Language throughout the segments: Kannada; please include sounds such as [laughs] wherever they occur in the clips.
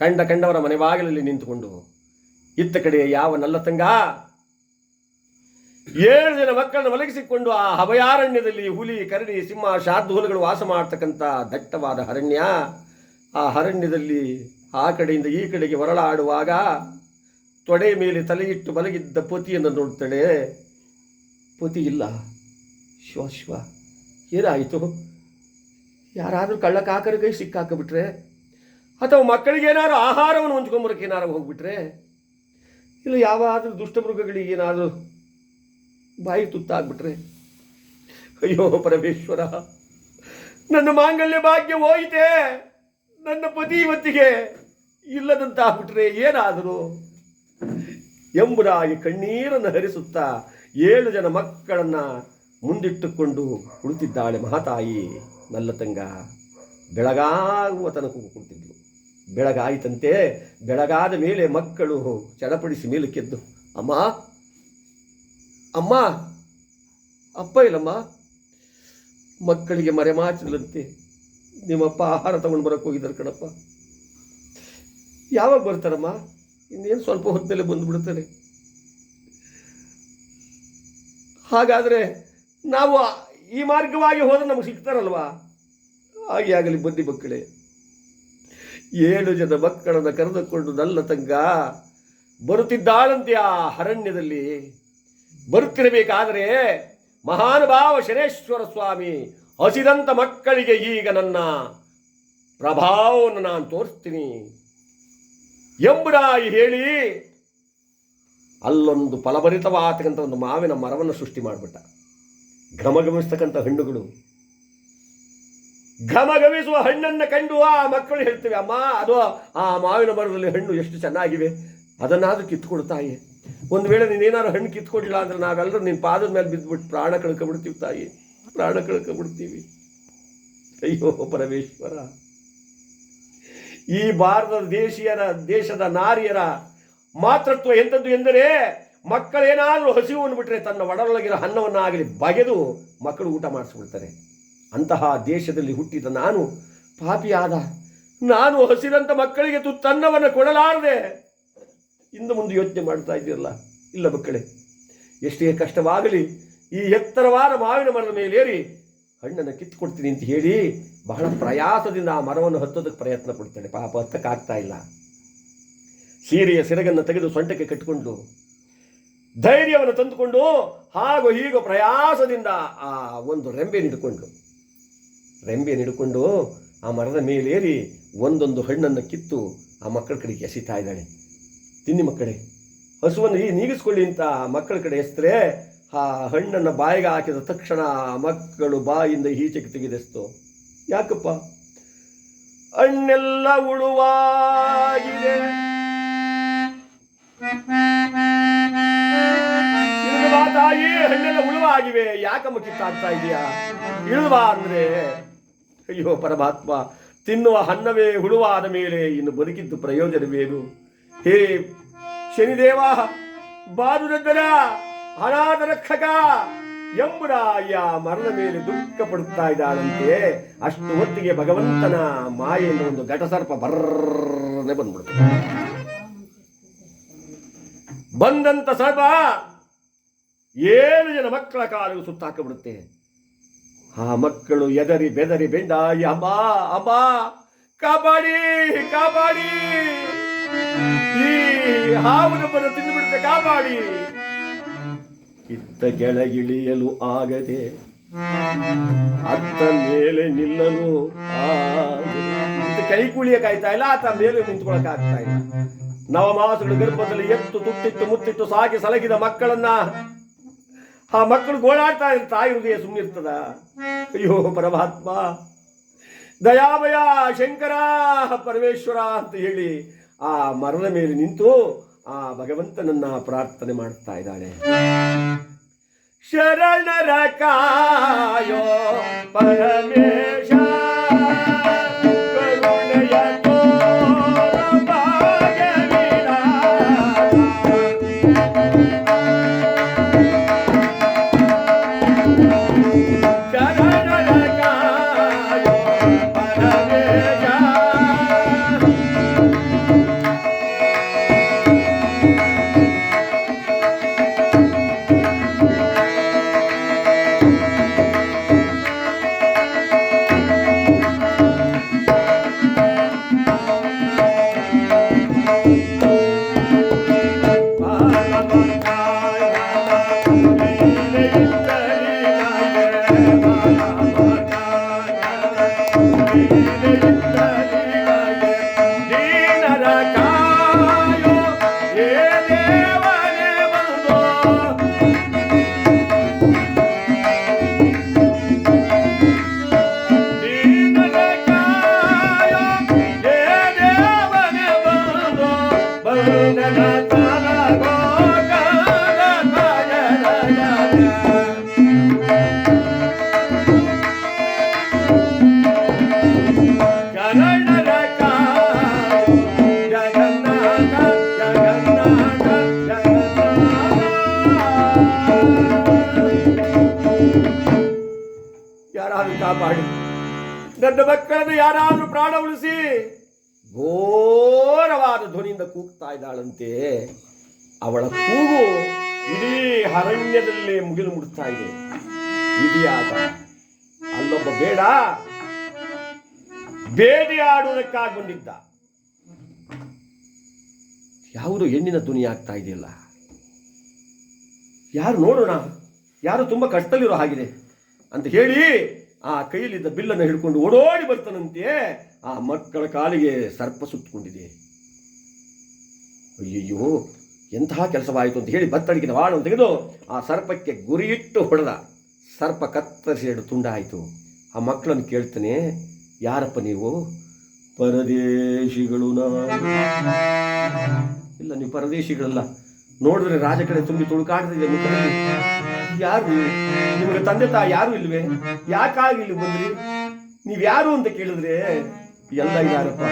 ಕಂಡ ಕಂಡವರ ಮನೆ ಬಾಗಿಲಲ್ಲಿ ನಿಂತುಕೊಂಡು, ಇತ್ತ ಕಡೆ ಯಾವ ನಲ್ಲ ತಂಗ? ಏಳು ಜನ ಮಕ್ಕಳನ್ನು ಮಲಗಿಸಿಕೊಂಡು ಆ ಅಭಯಾರಣ್ಯದಲ್ಲಿ ಹುಲಿ, ಕರಡಿ, ಸಿಂಹ ಶಾರ್ದೂಲಗಳು ವಾಸ ಮಾಡ್ತಕ್ಕಂಥ ದಟ್ಟವಾದ ಅರಣ್ಯ, ಆ ಅರಣ್ಯದಲ್ಲಿ ಆ ಕಡೆಯಿಂದ ಈ ಕಡೆಗೆ ಹೊರಳಾಡುವಾಗ ತೊಡೆ ಮೇಲೆ ತಲೆಯಿಟ್ಟು ಮಲಗಿದ್ದ ಪತಿಯನ್ನು ನೋಡ್ತಾಳೆ. ಪತಿ, ಇಲ್ಲ. ಶಿವ ಶಿವ, ಏನಾಯಿತು? ಯಾರಾದರೂ ಕಳ್ಳ ಕಾಕರ ಕೈ ಸಿಕ್ಕಾಕಬಿಟ್ರೆ ಅಥವಾ ಮಕ್ಕಳಿಗೇನಾದ್ರು ಆಹಾರವನ್ನು ಹೊಂಚ್ಕೊಂಬರಕ್ಕೆ ಏನಾದ್ರು ಹೋಗ್ಬಿಟ್ರೆ? ಇಲ್ಲ, ಯಾವಾದರೂ ದುಷ್ಟಮೃಗಗಳಿಗೆ ಏನಾದರೂ ಬಾಯಿ ತುತ್ತಾಗ್ಬಿಟ್ರೆ? ಅಯ್ಯೋ, ಪರಮೇಶ್ವರ, ನನ್ನ ಮಾಂಗಲ್ಯ ಭಾಗ್ಯ ಹೋಯಿತೆ? ನನ್ನ ಪತಿ ಇವತ್ತಿಗೆ ಇಲ್ಲದಂತಾಗ್ಬಿಟ್ರೆ ಏನಾದರೂ? ಎಂಬುದಾಗಿ ಕಣ್ಣೀರನ್ನು ಹರಿಸುತ್ತಾ ಏಳು ಜನ ಮಕ್ಕಳನ್ನ ಮುಂದಿಟ್ಟುಕೊಂಡು ಕುಳಿತಿದ್ದಾಳೆ ಮಹಾತಾಯಿ, ನಲ್ಲತಂಗ. ಬೆಳಗಾಗುವ ತನಕ ಕುಳಿತಿದ್ಲು. ಬೆಳಗಾಯಿತಂತೆ ಬೆಳಗಾದ ಮೇಲೆ ಮಕ್ಕಳು ಚಡಪಡಿಸಿ ಮೇಲಕ್ಕೆದ್ದು ಅಮ್ಮ ಅಮ್ಮ, ಅಪ್ಪ ಇಲ್ಲಮ್ಮ, ಮಕ್ಕಳಿಗೆ ಮರೆಮಾಚಲಂತೆ ನಿಮ್ಮಪ್ಪ ಆಹಾರ ತಗೊಂಡು ಬರಕ್ಕೆ ಹೋಗಿದ್ದಾರೆ ಕಣಪ್ಪ. ಯಾವಾಗ ಬರ್ತಾರಮ್ಮ? ಇನ್ನೇನು ಸ್ವಲ್ಪ ಹೊತ್ತಲ್ಲೇ ಬಂದುಬಿಡ್ತಾರೆ. ಹಾಗಾದರೆ ನಾವು ಈ ಮಾರ್ಗವಾಗಿ ಹೋದರೆ ನಮಗೆ ಸಿಗ್ತಾರಲ್ವಾ? ಹಾಗೆ ಆಗಲಿ ಬನ್ನಿ ಮಕ್ಕಳೇ. ಏಳು ಜನ ಮಕ್ಕಳನ್ನು ಕರೆದುಕೊಂಡು ನಲ್ಲ ತಂಗ ಬರುತ್ತಿದ್ದಾಳಂತೆ ಆ ಅರಣ್ಯದಲ್ಲಿ? ಬರುತ್ತಿರಬೇಕಾದರೆ ಮಹಾನುಭಾವ ಶನೇಶ್ವರ ಸ್ವಾಮಿ ಹಸಿದಂಥ ಮಕ್ಕಳಿಗೆ ಈಗ ನನ್ನ ಪ್ರಭಾವವನ್ನು ನಾನು ತೋರಿಸ್ತೀನಿ ಎಂಬುದಾಗಿ ಹೇಳಿ ಅಲ್ಲೊಂದು ಫಲಭರಿತವಾಗತಕ್ಕಂಥ ಒಂದು ಮಾವಿನ ಮರವನ್ನು ಸೃಷ್ಟಿ ಮಾಡಿಬಿಟ್ಟ. ಘಮಗಮಿಸ್ತಕ್ಕಂಥ ಹಣ್ಣುಗಳು ಘಮಘಮಿಸುವ ಹಣ್ಣನ್ನು ಕಂಡು ಆ ಮಕ್ಕಳು ಹೇಳ್ತೇವೆ, ಅಮ್ಮ, ಅದು ಆ ಮಾವಿನ ಮರದಲ್ಲಿ ಹಣ್ಣು ಎಷ್ಟು ಚೆನ್ನಾಗಿವೆ, ಅದನ್ನಾದರೂ ಕಿತ್ಕೊಡು ತಾಯಿ. ಒಂದು ವೇಳೆ ನೀನೇನಾದ್ರು ಹಣ್ಣು ಕಿತ್ಕೊಡಿಲ್ಲ ಅಂದ್ರೆ ನಾವೆಲ್ಲರೂ ನಿನ್ನ ಪಾದದ ಮೇಲೆ ಬಿದ್ದುಬಿಟ್ಟು ಪ್ರಾಣ ಕಳ್ಕೊಬಿಡ್ತೀವಿ ತಾಯಿ, ಪ್ರಾಣ ಕಳ್ಕೊಬಿಡ್ತೀವಿ. ಅಯ್ಯೋ, ಪರಮೇಶ್ವರ. ಈ ಭಾರತದ ದೇಶೀಯರ, ದೇಶದ ನಾರಿಯರ ಮಾತೃತ್ವ ಎಂಥದ್ದು ಎಂದರೆ, ಮಕ್ಕಳೇನಾದರೂ ಹಸಿವನ್ನು ಬಿಟ್ಟರೆ ತನ್ನ ಒಡಲೊಳಗಿನ ಅನ್ನವನ್ನಾಗಲಿ ಬಗೆದು ಮಕ್ಕಳು ಊಟ ಮಾಡಿಸ್ಬಿಡ್ತಾರೆ. ಅಂತಹ ದೇಶದಲ್ಲಿ ಹುಟ್ಟಿದ ನಾನು ಪಾಪಿಯಾದ. ನಾನು ಹಸಿದಂಥ ಮಕ್ಕಳಿಗೆ ತುತ್ತನ್ನವನ್ನು ಕೊಡಲಾರದೆ. ಇಂದು ಮುಂದೆ ಯೋಚನೆ ಮಾಡ್ತಾ ಇದ್ದೀರಲ್ಲ? ಇಲ್ಲ ಮಕ್ಕಳೇ, ಎಷ್ಟೇ ಕಷ್ಟವಾಗಲಿ ಈ ಎತ್ತರವಾದ ಮಾವಿನ ಮರದ ಮೇಲೇರಿ ಹಣ್ಣನ್ನು ಕಿತ್ಕೊಡ್ತೀನಿ ಅಂತ ಹೇಳಿ ಬಹಳ ಪ್ರಯಾಸದಿಂದ ಆ ಮರವನ್ನು ಹತ್ತೋದಕ್ಕೆ ಪ್ರಯತ್ನ ಪಡ್ತಾಳೆ. ಪಾಪ ಹತ್ತಕ್ಕಾಗ್ತಾ ಇಲ್ಲ. ಸೀರೆಯ ಸೆರಗನ್ನು ತೆಗೆದು ಸೊಂಟಕ್ಕೆ ಕಟ್ಟಿಕೊಂಡು ಧೈರ್ಯವನ್ನು ತಂದುಕೊಂಡು ಹಾಗೂ ಹೀಗೋ ಪ್ರಯಾಸದಿಂದ ಆ ಒಂದು ರೆಂಬೆ ಹಿಡ್ಕೊಂಡು ರೆಂಬೆ ಹಿಡ್ಕೊಂಡು ಆ ಮರದ ಮೇಲೇರಿ ಒಂದೊಂದು ಹಣ್ಣನ್ನು ಕಿತ್ತು ಆ ಮಕ್ಕಳ ಕಡೆಗೆ ಎಸಿತಾ ಇದ್ದಾಳೆ. ತಿನ್ನಿ ಮಕ್ಕಳೇ, ಹಸುವನ್ನು ಈ ನೀಗಿಸ್ಕೊಳ್ಳಿ ಅಂತ ಮಕ್ಕಳ ಕಡೆ ಎಸ್ತರೆ, ಆ ಹಣ್ಣನ್ನು ಬಾಯಿಗೆ ಹಾಕಿದ ತಕ್ಷಣ ಮಕ್ಕಳು ಬಾಯಿಂದ ಈಚೆಗೆ ತೆಗೆದೆಸ್ತು ಯಾಕಪ್ಪ? ಹಣ್ಣೆಲ್ಲ ಉಳುವಾಗಿದೆ ತಾಯಿ, ಹಣ್ಣೆಲ್ಲ ಉಳುವಾಗಿವೆ ಯಾಕಮ್ಮ ಕಿತ್ತಾಗ್ತಾ ಇದೆಯಾ? ಇಳುವ ಅಂದ್ರೆ ಅಯ್ಯೋ, ಪರಮಾತ್ಮ, ತಿನ್ನುವ ಹಣ್ಣವೇ ಹುಳುವಾದ ಮೇಲೆ ಇನ್ನು ಬದುಕಿದ್ದು ಪ್ರಯೋಜನವೇನು? ಹೇ ಶನಿದೇವ ಬಾದುರದ್ದರ ಅನಾಥ ರಕ್ಷಕ ಎಂಬುದಾಯ ಮರದ ಮೇಲೆ ದುಃಖ ಪಡುತ್ತಾ ಇದ್ದಾಳಂತೆ. ಅಷ್ಟು ಹೊತ್ತಿಗೆ ಭಗವಂತನ ಮಾಯೆಯಿಂದ ಒಂದು ಘಟಸರ್ಪ ಬರ್ರನೆ ಬಂದ್ಬಿಡುತ್ತೆ. ಬಂದಂತ ಸರ್ಪ ಏಳು ಜನ ಮಕ್ಕಳ ಕಾಲಿಗೆ ಸುತ್ತಾಕಿಬಿಡುತ್ತೆ ಆ ಮಕ್ಕಳು ಎದರಿ ಬೆದರಿ ಬೆಂಡಾಯಿ ಅಮ್ಮ ಅಮ್ಮ ಕಬಡಿ ಕಬಡಿ ಈ ತಿಂದುಬಿಡುತ್ತೆ, ಕಾಪಾಡಿ. ಇತ್ತ ಕೆಳಗಿಳಿಯಲು ಆಗದೆ ಅತ್ತ ಮೇಲೆ ನಿಲ್ಲಲು ಕೈ ಕುಳಿಯ ಕಾಯ್ತಾ ಇಲ್ಲ, ಆತ ಮೇಲೆ ನಿಂತ್ಕೊಳಕ್ ಆಗ್ತಾ ಇಲ್ಲ. ನವಮಾಸಗಳ ಗರ್ಭದಲ್ಲಿ ಎತ್ತು, ತುಟ್ಟಿಟ್ಟು ಮುತ್ತಿತ್ತು ಸಾಗಿ ಸಲಗಿದ ಮಕ್ಕಳನ್ನ ಆ ಮಕ್ಕಳು ಗೋಳಾಡ್ತಾ ಇದ್ರು, ತಾಯಿ ಹೃದಯ ಸುಮ್ಮನಿರ್ತದ ಅಯ್ಯೋ, ಪರಮಾತ್ಮ. ದಯಾಮಯ ಶಂಕರ, ಪರಮೇಶ್ವರ ಅಂತ ಹೇಳಿ ಆ ಮರದ ಮೇಲೆ ನಿಂತು ಆ ಭಗವಂತನನ್ನ ಪ್ರಾರ್ಥನೆ ಮಾಡ್ತಾ ಇದ್ದಾಳೆ. ಶರಣರ ಕಾಯೋ ಅವಳ ಕೂಗು ಇಡೀ ಅರಣ್ಯದಲ್ಲೇ ಮುಗಿಲು ಮುಡುತ್ತಾ ಇದೆ. ಇಡಿಯಾದ ಅಲ್ಲೊಬ್ಬ ಬೇಡ. ಬೇಟೆಯಾಡುವುದಕ್ಕಾಗಿ ಬಂದಿದ್ದ ಯಾವುದು ಹೆಣ್ಣಿನ ಧ್ವನಿ ಆಗ್ತಾ ಇದೆಯಲ್ಲ? ಯಾರು ನೋಡೋಣ? ಯಾರು ತುಂಬ ಕಷ್ಟದಲ್ಲಿರೋ ಹಾಗಿದೆ ಅಂತ ಹೇಳಿ ಆ ಕೈಯಲ್ಲಿದ್ದ ಬಿಲ್ಲನ್ನು ಹಿಡ್ಕೊಂಡು ಓಡೋಡಿ ಬರ್ತಾನಂತೆ ಆ ಮಕ್ಕಳ ಕಾಲಿಗೆ ಸರ್ಪ ಸುತ್ತಕೊಂಡಿದೆ. ಅಯ್ಯಯ್ಯೋ ಎಂತಹ ಕೆಲಸವಾಯಿತು ಅಂತ ಹೇಳಿ ಬತ್ತಡಿಗಿನ ವಾಳನ್ನು ತೆಗೆದು ಆ ಸರ್ಪಕ್ಕೆ ಗುರಿಯಿಟ್ಟು ಹೊಡೆದ. ಸರ್ಪ ಕತ್ತರಿಸಿಡು ತುಂಡಾಯಿತು. ಆ ಮಕ್ಕಳನ್ನು ಕೇಳ್ತಾನೆ, ಯಾರಪ್ಪ ನೀವು? ಪರದೇಶಿಗಳು ಇಲ್ಲ, ನೀವು ಪರದೇಶಿಗಳಲ್ಲ. ನೋಡಿದ್ರೆ ರಾಜ ಕಡೆ ತುಂಬಿ ತುಳುಕಾಡ್ತಿದೆ ಯಾರು ನಿಮಗೆ ತಂದೆ ತಾಯಿ ಯಾರು ಇಲ್ವೇ? ಯಾಕಾಗಿ ಇಲ್ಲಿ ಬಂದ್ರಿ? ನೀವ್ಯಾರು ಅಂತ ಕೇಳಿದ್ರೆ, ಎಲ್ಲ ಇದಾರಪ್ಪ.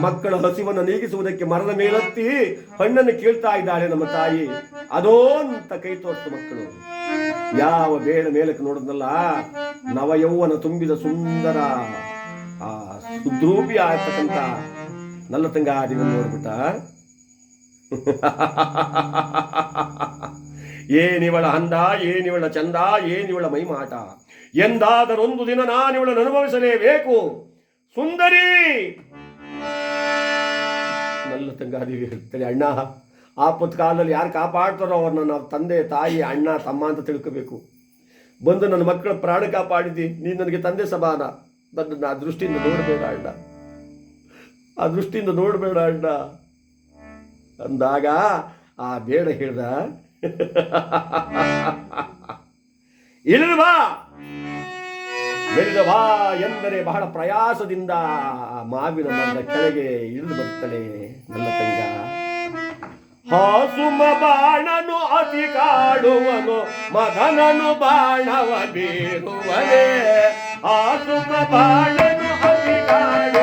ಮಕ್ಕಳ ಹಸಿವನ್ನು ನೀಗಿಸುವುದಕ್ಕೆ ಮರದ ಮೇಲತ್ತಿ ಹಣ್ಣನ್ನು ಕೇಳ್ತಾ ಇದ್ದಾಳೆ ನಮ್ಮ ತಾಯಿ. ಅದೋ ಅಂತ ಕೈ ತೋರ್ತು ಮಕ್ಕಳು. ಯಾವ ಬೇಡ ಮೇಲಕ್ಕೆ ನೋಡಿದ್ನಲ್ಲ ನವಯೌವನ ತುಂಬಿದ ಸುಂದರ, ಆ, ಸುದ್ರೂಪಿ ಆಗ್ತಕ್ಕಂತ ನಲ್ಲ ತಂಗ ಆದಿವನ್ನು ನೋಡ್ಬಿಟ್ಟ. [laughs] ಏನಿವಳ ಅಂದ ಏನಿವಳ ಚಂದ, ಏನಿವಳ ಮೈಮಾಟ. ಎಂದಾದರೊಂದು ದಿನ ನಾನಿವಳನ್ನು ಅನುಭವಿಸಲೇಬೇಕು. ಸುಂದರಿ! ನನ್ನ ತಂಗಾದಿವಿ ಹೇಳ್ತಾರೆ ಅಣ್ಣ ಆಪತ್ ಕಾಲದಲ್ಲಿ ಯಾರು ಕಾಪಾಡ್ತಾರೋ ಅವ್ರನ್ನ ನಾವು ತಂದೆ, ತಾಯಿ, ಅಣ್ಣ, ತಮ್ಮ ಅಂತ ತಿಳ್ಕೋಬೇಕು. ಬಂದು ನನ್ನ ಮಕ್ಕಳ ಪ್ರಾಣ ಕಾಪಾಡಿದ್ದಿ ನೀನು ನನಗೆ ತಂದೆ ಸಮಾನ. ನನ್ನನ್ನು ಆ ದೃಷ್ಟಿಯಿಂದ ನೋಡಬೇಡ ಅಣ್ಣ. ಆ ದೃಷ್ಟಿಯಿಂದ ನೋಡಬೇಡ ಅಣ್ಣ. ಅಂದಾಗ ಆ ಬೇಡ ಹೇಳ್ದ. ಬಾ! ಬಾ ಎಂದರೆ ಬಹಳ ಪ್ರಯಾಸದಿಂದ ಮಾವಿನ ಮರದ ಕೆಳಗೆ ಇಳಿದು ಬರುತ್ತಳೆ ನನ್ನ ತಂಗ. ಹಾಸುಮ ಬಾಣನು ಅತಿ ಕಾಡುವನು, ಮಗನನು ಬಾಣವ ಬೀರುವನೇ. ಹಾಸುಮ ಬಾಣನು ಅತಿ ಕಾಡುವನು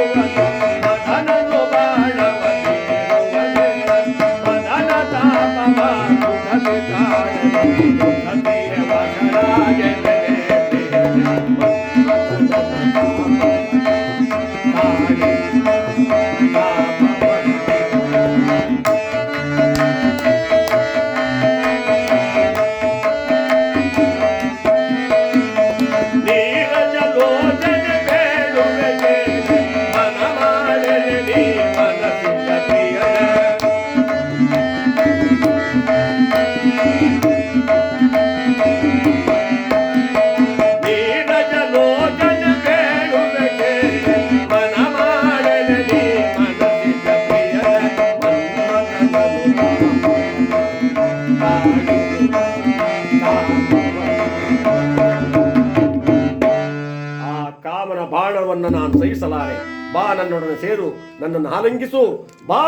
ಸಹಿಸಲಾರೆ ಬಾ ನನ್ನೊಡನೆ ಸೇರು, ನನ್ನನ್ನು ಆಲಂಗಿಸು. ಬಾ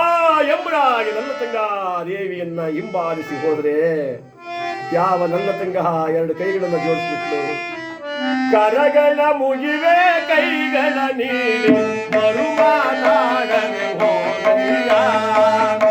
ಎಂಬುದಾಗಿ ನನ್ನ ತಂಗ ದೇವಿಯನ್ನ ಹಿಂಬಾಲಿಸಿ ಹೋದ್ರೆ ಯಾವ ನನ್ನ ತಂಗ ಎರಡು ಕೈಗಳನ್ನು ಜೋಡಿಸ್ಬಿಟ್ಟು ಕರಗಳ ಮುಗಿವೆ, ಕೈಗಳ ನೀಡಿ ನಾಡನೆ ಮಾತಾಡದೆ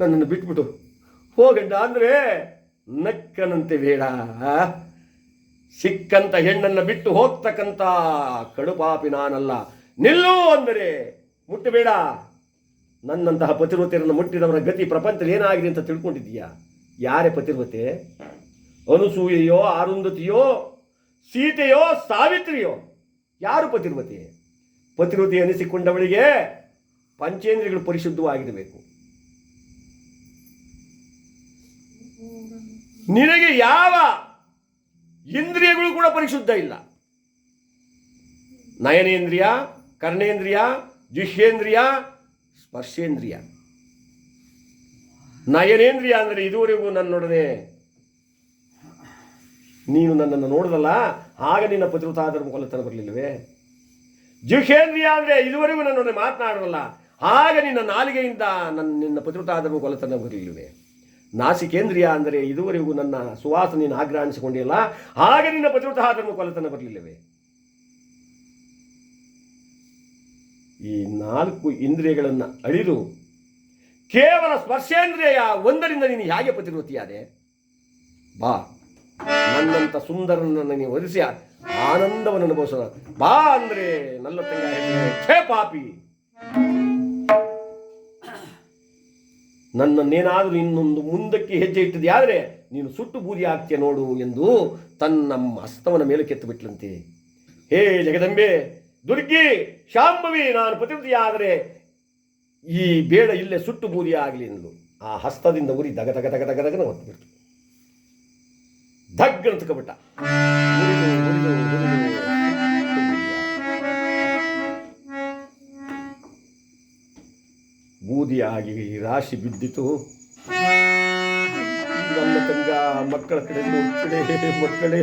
ನನ್ನನ್ನು ಬಿಟ್ಬಿಟ್ಟು ಹೋಗಂಡ ಅಂದರೆ ನಕ್ಕನಂತೆ ಬೇಡ. ಸಿಕ್ಕಂತ ಹೆಣ್ಣನ್ನು ಬಿಟ್ಟು ಹೋಗ್ತಕ್ಕಂತ ಕಡುಪಾಪಿ ನಾನಲ್ಲ. ನಿಲ್ಲು ಅಂದರೆ ಮುಟ್ಟಬೇಡ. ನನ್ನಂತಹ ಪತಿರ್ವತೆಯನ್ನು ಮುಟ್ಟಿದವರ ಗತಿ ಪ್ರಪಂಚದಲ್ಲಿ ಏನಾಗಿದೆ ಅಂತ ತಿಳ್ಕೊಂಡಿದ್ದೀಯಾ? ಯಾರೇ ಪತಿರ್ವತೆ ಅನುಸೂಯೆಯೋ ಆರುಂಧತಿಯೋ ಸೀತೆಯೋ, ಸಾವಿತ್ರಿಯೋ, ಯಾರು ಪತಿರ್ವತೆ ಪತಿರ್ವತಿ ಅನಿಸಿಕೊಂಡವಳಿಗೆ ಪಂಚೇಂದ್ರಿಯಗಳು ಪರಿಶುದ್ಧವಾಗಿರಬೇಕು. ನಿನಗೆ ಯಾವ ಇಂದ್ರಿಯಗಳು ಕೂಡ ಪರಿಶುದ್ಧ ಇಲ್ಲ. ನಯನೇಂದ್ರಿಯ, ಕರ್ಣೇಂದ್ರಿಯ ಜಿಹ್ಯೇಂದ್ರಿಯ ಸ್ಪರ್ಶೇಂದ್ರಿಯ. ನಯನೇಂದ್ರಿಯ ಅಂದರೆ ಇದುವರೆಗೂ ನನ್ನೊಡನೆ ನೀನು ನನ್ನನ್ನು ನೋಡಿದಲ್ಲ, ಆಗ ನಿನ್ನ ಪತಿವೃತಾಧರ್ಮ ಮುಖಲತನ ಬರಲಿಲ್ಲವೇ? ಜುಷೇಂದ್ರಿಯ ಅಂದರೆ ಇದುವರೆಗೂ ನನ್ನೊಡನೆ ಮಾತನಾಡೋಲ್ಲ ಆಗ ನಿನ್ನ ನಾಲಿಗೆಯಿಂದ ನನ್ನ ನಿನ್ನ ಪತಿವೃತಾಧರ್ಮ ಮುಖಲತನ ಬರಲಿಲ್ಲವೇ? ನಾಸಿಕೇಂದ್ರಿಯ ಅಂದರೆ ಇದುವರೆಗೂ ನನ್ನ ಸುವಾಸನೆಯನ್ನು ಆಗ್ರಹಿಸಿಕೊಂಡಿಲ್ಲ ಹಾಗೆ ನಿನ್ನ ಪತಿವೃತಾಧರ್ಮ ಕೊಲತನ ಬರಲಿಲ್ಲವೇ ಈ ನಾಲ್ಕು ಇಂದ್ರಿಯಗಳನ್ನು ಅಳಿದು ಕೇವಲ ಸ್ಪರ್ಶೇಂದ್ರಿಯ ಒಂದರಿಂದ ನೀನು ಹೇಗೆ ಪತಿವೃತಿಯಾದೆ ಬಾ. ನನ್ನಂತ ಸುಂದರನನ್ನು ನೀನು ಒಲಿಸಿ ಆನಂದವನ್ನು ಅನುಭವಿಸೋಣ ಬಾ ಅಂದ್ರೆ ನಲ್ಲ ತಂಗ ಪಾಪಿ. ನನ್ನನ್ನೇನಾದರೂ ಇನ್ನೊಂದು ಮುಂದಕ್ಕೆ ಹೆಜ್ಜೆ ಇಟ್ಟಿದೆಯಾದರೆ ನೀನು ಸುಟ್ಟು ಬೂದಿ ಆಗ್ತೀಯ ನೋಡು ಎಂದು ತನ್ನ ಹಸ್ತವನ ಮೇಲೆ ಕೆತ್ತು ಬಿಟ್ಲಂತೆ. ಹೇ ಜಗದಂಬೆ ದುರ್ಗಿ ಶಾಂಭವಿ ನಾನು ಪತಿವೃತಿಯಾದರೆ ಈ ಬೇಡ ಇಲ್ಲೇ ಸುಟ್ಟು ಬೂದಿ ಆಗಲಿ ಎಂದು ಆ ಹಸ್ತದಿಂದ ಉರಿ ದಗ ದಗ ದಗ ದಗ ದಗನ ಧಗ್ಗನ ತಗೊಬಿಟ್ಟ ಉರಿದು, ಉರಿದು, ಬೂದಿಯಾಗಿ ರಾಶಿ ಬಿದ್ದಿತು. ನನ್ನ ತಂಗ, ಮಕ್ಕಳ ಕಡೆ ನೋಡ್ಕಡೆ ಮಕ್ಕಳೇ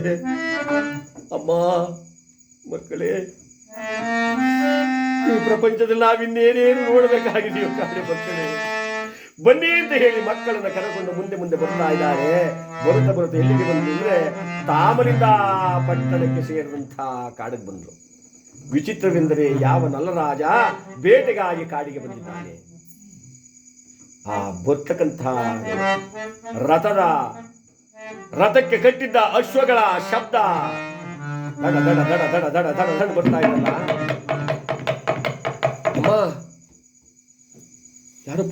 ಅಮ್ಮ, ಮಕ್ಕಳೇ. ಈ ಪ್ರಪಂಚದಲ್ಲಿ ನಾವಿನ್ನೇನೇನು ನೋಡಬೇಕಾಗಿದೆಯೋ ಕಾಣೆ ಮಕ್ಕಳೇ. ಬನ್ನಿ ಅಂತ ಹೇಳಿ ಮಕ್ಕಳನ್ನ ಕರೆಕೊಂಡು ಮುಂದೆ ಮುಂದೆ ಬರ್ತಾ ಇದ್ದಾರೆ. ಬರುತ್ತ ಬರುತ್ತ ಎಲ್ಲಿಗೆ ಬಂದ್ರು ಅಂದ್ರೆ ತಾಮರಿಂದ ಪಟ್ಟಣಕ್ಕೆ ಸೇರಿದಂಥ ಕಾಡಿಗೆ ಬಂದರು. ವಿಚಿತ್ರವೆಂದರೆ ಯಾವ ನಲ್ಲರಾಜ ಬೇಟೆಗಾಗಿ ಕಾಡಿಗೆ ಬಂದಿದ್ದಾನೆ. ಆ ಬರ್ತಕ್ಕಂಥ ರಥದ ರಥಕ್ಕೆ ಕಟ್ಟಿದ್ದ ಅಶ್ವಗಳ ಶಬ್ದ. ದಡ ದಡ ದಡ ದಡ ಬರ್ತಾ ಇದ್ದಲ್ಲ ಅಮ್ಮ, ಯಾರೋ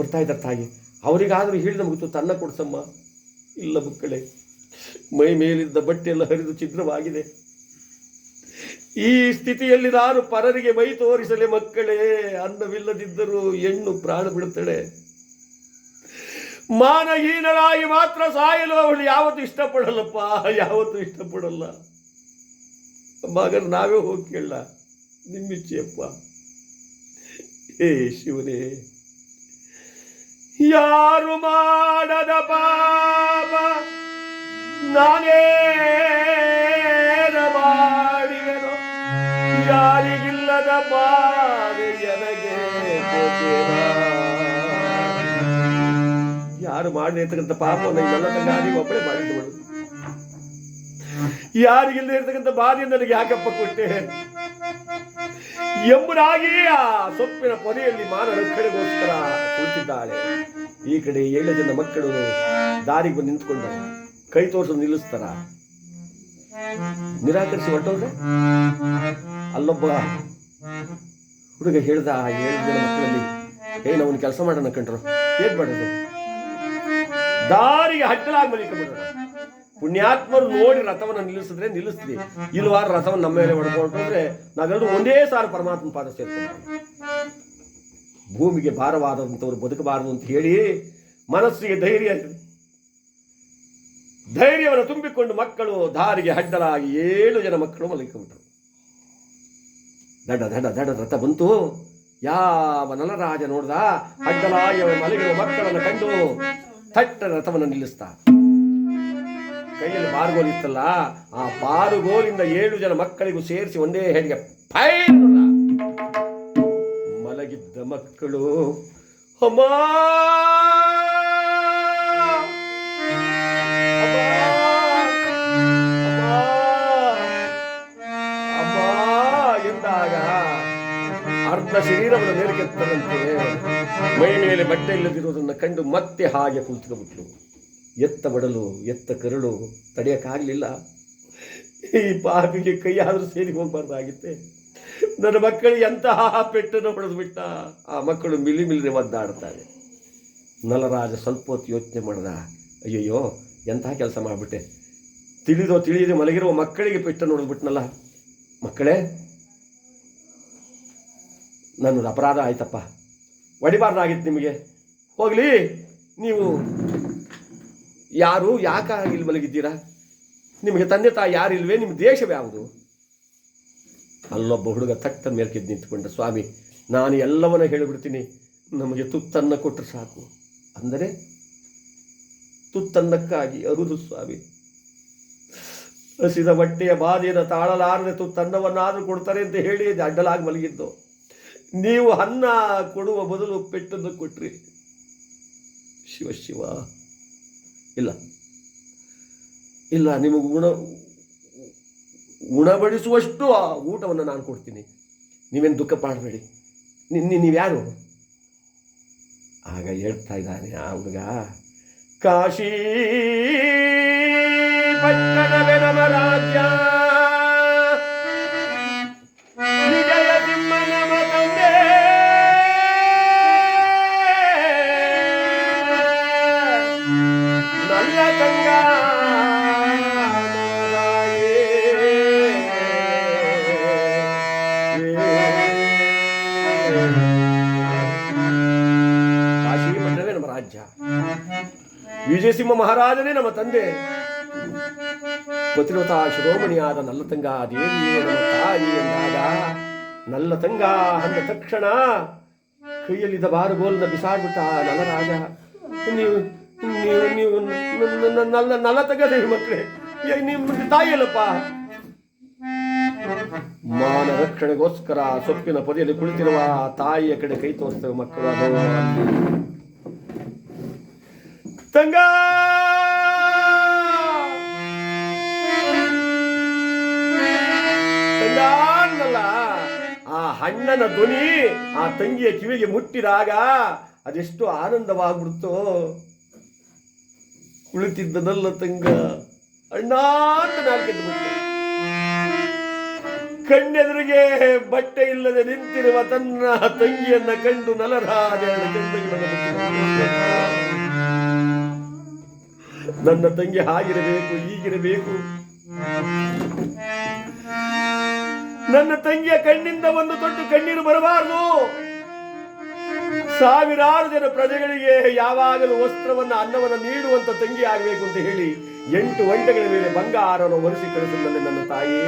ಬರ್ತಾ ಇದ್ದಾರೆ ತಾಯಿ. ಅವರಿಗಾದರೂ ಹೇಳಿದ ಮುಗಿತು ತನ್ನ ಕೊಡ್ಸಮ್ಮ. ಇಲ್ಲ ಮಕ್ಕಳೇ, ಮೈ ಮೇಲಿದ್ದ ಬಟ್ಟೆ ಎಲ್ಲ ಹರಿದು ಛಿದ್ರವಾಗಿದೆ. ಈ ಸ್ಥಿತಿಯಲ್ಲಿ ನಾನು ಪರರಿಗೆ ಮೈ ತೋರಿಸಲೇ ಮಕ್ಕಳೇ ಅನ್ನವಿಲ್ಲದಿದ್ದರೂ ಹೆಣ್ಣು ಪ್ರಾಣ ಬಿಡುತ್ತಾಳೆ. ಮಾನಹೀನರಾಗಿ ಮಾತ್ರ ಸಾಯಲು ಅವಳು ಯಾವತ್ತು ಇಷ್ಟಪಡಲ್ಲಪ್ಪ, ಯಾವತ್ತು ಇಷ್ಟಪಡಲ್ಲ. ಮಗನ ನಾವೇ ಹೋಗಿ ಕೇಳ ನಿಮ್ಮಿಚ್ಛೆಯಪ್ಪ ಹೇ ಶಿವನೇ, ಯಾರು ಮಾಡದ ಪಾಪ ನಾನೇ ಮಾಡಿವೆನು ಯಾರಿಗಿಲ್ಲದ ಬಾರಿ ನನಗೆ ಮಾಡದೇ ಮಾಡಿರ್ತಕ್ಕಂಥ ಪಾಪವನ್ನು ಇದೆಲ್ಲ ನನಗೆ ಒಬ್ಬಳೆ ಮಾಡಿದ್ದವಳು ಯಾರಿಗಿಲ್ಲದೆ ಇರ್ತಕ್ಕಂಥ ಬಾಧೆ ನನಗೆ ಯಾಕಪ್ಪ ಕೊಟ್ಟೆ? ಎಂಬುದಾಗಿ ಆ ಸೊಪ್ಪಿನ ಪೊದೆಯಲ್ಲಿ ಮಾನ ರಕ್ಷಣೆಗೋಸ್ಕರ ಕುಳಿತಿದ್ದಾಳೆ ಈ ಕಡೆ ಏಳು ಜನ ಮಕ್ಕಳು ದಾರಿಗೆ ಬಂದು ನಿಂತ್ಕೊಂಡ ಕೈ ತೋರಿಸಲು ನಿಲ್ಲಿಸ್ತಾರ? ನಿರಾಕರಿಸಿ ಹೊಟ್ಟವ್ರೆ ಅಲ್ಲೊಬ್ಬ ಹುಡುಗ ಹೇಳ್ದ ಆ ಏಳು ಜನ ಮಕ್ಕಳಲ್ಲಿ ಏ ನಾವು ಕೆಲಸ ಮಾಡೋಣ ಕಂಡ್ರು ಏನ್ ಮಾಡೋದು? ದಾರಿಗೆ ಅಡ್ಡಲಾಗಿ ಮಲಿಕ ಬಿಡೋಣ ಪುಣ್ಯಾತ್ಮರು ನೋಡಿ ರಥವನ್ನು ನಿಲ್ಲಿಸಿದ್ರೆ ನಿಲ್ಲಿಸ್ತೀವಿ ಇಲ್ವಾರ ರಥವನ್ನು ನಮ್ಮ ಮೇಲೆ ಹೊಡ್ಕೊಂಡ್ರೆ ನಾವೆಲ್ಲರೂ ಒಂದೇ ಸಾರಿ ಪರಮಾತ್ಮ ಪಾದ ಸೇರ್ಕೊಂಡು ಭೂಮಿಗೆ ಭಾರವಾದಂಥವ್ರು ಬದುಕಬಾರದು ಅಂತ ಹೇಳಿ ಮನಸ್ಸಿಗೆ ಧೈರ್ಯ ಧೈರ್ಯವನ್ನು ತುಂಬಿಕೊಂಡು ಮಕ್ಕಳು ದಾರಿಗೆ ಹಡ್ಡಲಾಗಿ ಏಳು ಜನ ಮಕ್ಕಳು ಮಲಗಿಕೊಂಡ್ರು ದಡ ದಡ ದಡ ರಥ ಬಂತು. ಯಾವ ನಲರಾಜ ನೋಡ್ದ? ಅಡ್ಡಲಾಗಿ ಮಲಗಿರುವ ಮಕ್ಕಳನ್ನು ಕಂಡು ಥಟ್ಟ ರಥವನ್ನು ನಿಲ್ಲಿಸ್ತಾ. ಕೈಯಲ್ಲಿ ಬಾರುಗೋಲ್ ಇತ್ತಲ್ಲ, ಆ ಬಾರುಗೋಲಿಂದ ಏಳು ಜನ ಮಕ್ಕಳಿಗೂ ಸೇರಿಸಿ ಒಂದೇ ಹೇಳಿಗೆ ಮಲಗಿದ್ದ ಮಕ್ಕಳು ಅಮ್ಮ! ಎಂದಾಗ ಅರ್ಧ ಶರೀರವನ್ನು ಮೇಲಕ್ಕೆತ್ತದಂತೆ ಮೈ ಮೇಲೆ ಬಟ್ಟೆ ಇಲ್ಲದಿರುವುದನ್ನು ಕಂಡು ಮತ್ತೆ ಹಾಗೆ ಕುಳಿತುಕೊಂಡ್ಬಿಟ್ಲು. ಎತ್ತ ಬಡಲು, ಎತ್ತ ಕರಳು ತಡೆಯಕ್ಕಾಗಲಿಲ್ಲ ಈ ಪಾಪಿಗೆ ಕೈಯಾದರೂ ಸೇರಿ ಹೋಗಬಾರ್ದಾಗಿತ್ತೆ. ನನ್ನ ಮಕ್ಕಳು ಎಂತಹ ಪೆಟ್ಟನ್ನು ಹೊಡೆದು ಬಿಟ್ಟ. ಆ ಮಕ್ಕಳು ಮಿಲಿ ಮಿಲಿ ಒದ್ದಾಡ್ತಾರೆ. ನಲರಾಜ ಸ್ವಲ್ಪ ಹೊತ್ತು ಯೋಚನೆ ಮಾಡ್ದ, ಅಯ್ಯಯ್ಯೋ, ಎಂತಹ ಕೆಲಸ ಮಾಡಿಬಿಟ್ಟೆ? ತಿಳಿದೋ ತಿಳಿಯದೆ ಮಲಗಿರುವ ಮಕ್ಕಳಿಗೆ ಪೆಟ್ಟನ್ನು ಹೊಡೆದ್ಬಿಟ್ನಲ್ಲ ಮಕ್ಕಳೇ, ನನ್ನದು ಅಪರಾಧ ಆಯ್ತಪ್ಪ. ಹೊಡಿಬಾರ್ದಾಗಿತ್ತು ನಿಮಗೆ. ಹೋಗಲಿ, ನೀವು ಯಾರು ಯಾಕಾಗಿ ಇಲ್ಲಿ ಮಲಗಿದ್ದೀರಾ? ನಿಮಗೆ ತಂದೆ ತಾಯಿ ಯಾರಿಲ್ವೇ ನಿಮ್ಮ ದೇಶವೇ ಯಾವುದು? ಅಲ್ಲೊಬ್ಬ ಹುಡುಗ ತಟ್ಟ ಮೇಲ್ಕಿದ್ದು ನಿಂತುಕೊಂಡ, ಸ್ವಾಮಿ, ನಾನು ಎಲ್ಲವನ್ನ ಹೇಳಿಬಿಡ್ತೀನಿ. ನಮಗೆ ತುತ್ತನ್ನ ಕೊಟ್ಟರೆ ಸಾಕು. ಅಂದರೆ, ತುತ್ತನ್ನಕ್ಕಾಗಿ ಅರುದು ಸ್ವಾಮಿ. ಹಸಿದ ಬಟ್ಟೆಯ ಬಾಧೆಯನ್ನು ತಾಳಲಾರದೆ ತುತ್ತನ್ನವನ್ನಾದರೂ ಕೊಡ್ತಾರೆ ಅಂತ ಹೇಳಿ ಅಡ್ಡಲಾಗಿ ಮಲಗಿದ್ದು. ನೀವು ಅನ್ನ ಕೊಡುವ ಬದಲು ಪೆಟ್ಟನ್ನು ಕೊಟ್ರಿ. ಶಿವ ಶಿವ. ಇಲ್ಲ. ಇಲ್ಲ, ನಿಮಗೆ ಗುಣ ಉಣಬಡಿಸುವಷ್ಟು ಆ ಊಟವನ್ನು ನಾನು ಕೊಡ್ತೀನಿ. ನೀವೇನು ದುಃಖ ನೀವು ನೀವ್ಯಾರು ಆಗ ಹೇಳ್ತಾ ಇದ್ದಾನೆ ಆ ಹುಡುಗ. ಕಾಶಿ ಪಟ್ಟಣವೇ ನಮ್ಮ ರಾಜ್ಯ. ಮಹಾರಾಜನೇ ನಮ್ಮ ತಂದೆ. ಪತಿರತ ಶಿರೋಮಣಿಯಾದ ನಲ್ಲತಂಗ ದೇವಿಯೇ ನಮ್ಮ ತಾಯಿ ಎಂದಾಗ, ನಲ್ಲತಂಗ ಅಂದ ತಕ್ಷಣ ಕೈಯಲ್ಲಿದ್ದ ಬಾರುಗೋಲನ್ನ ಬಿಸಾಡ್ಬಿಟ್ಟ ನಲರಾಜ, ನೀವು ನೀವು ನೀವು ನಲ್ಲ ನಲ್ಲ ತಗದೇವಿ ಮಕ್ಕಳೇ ನಿಮ್ಮ ತಾಯಿಯಲ್ಲಪ್ಪ ಮಾನ ರಕ್ಷಣೆಗೋಸ್ಕರ ಸೊಪ್ಪಿನ ಪೊದೆಯಲ್ಲಿ ಕುಳಿತಿರುವ ತಾಯಿಯ ಕಡೆ ಕೈ ತೋರಿಸ್ತೇವೆ ಮಕ್ಕಳು. ತಂಗ ತಂಗ ಅನ್ನಲ್ಲ ಆ ಹಣ್ಣನ ಧ್ವನಿ ಆ ತಂಗಿಯ ಕಿವಿಗೆ ಮುಟ್ಟಿದಾಗ ಅದೆಷ್ಟು ಆನಂದವಾಗ್ಬಿಡ್ತೋ. ಕುಳಿತಿದ್ದನಲ್ಲ ತಂಗ. ಅಣ್ಣ ಅಂತ ಕಣ್ಣೆದುರಿಗೆ ಬಟ್ಟೆ ಇಲ್ಲದೆ ನಿಂತಿರುವ ತನ್ನ ತಂಗಿಯನ್ನ ಕಂಡು ನಲರಾಜ ನನ್ನ ತಂಗಿ ಹಾಗಿರಬೇಕು, ಹೀಗಿರಬೇಕು. ನನ್ನ ತಂಗಿಯ ಕಣ್ಣಿಂದ ಒಂದು ತೊಟ್ಟು ಕಣ್ಣೀರು ಬರಬಾರದು. ಸಾವಿರಾರು ಜನ ಪ್ರಜೆಗಳಿಗೆ ಯಾವಾಗಲೂ ವಸ್ತ್ರವನ್ನ, ಅನ್ನವನ್ನು ನೀಡುವಂತ ತಂಗಿ ಆಗಬೇಕು ಅಂತ ಹೇಳಿ ಎಂಟು ಗಂಟೆಗಳ ಮೇಲೆ ಬಂಗಾರವನ್ನು ಒರೆಸಿ ಕಳಿಸಿದ್ದಲ್ಲಿ ನನ್ನ ತಾಯಿ.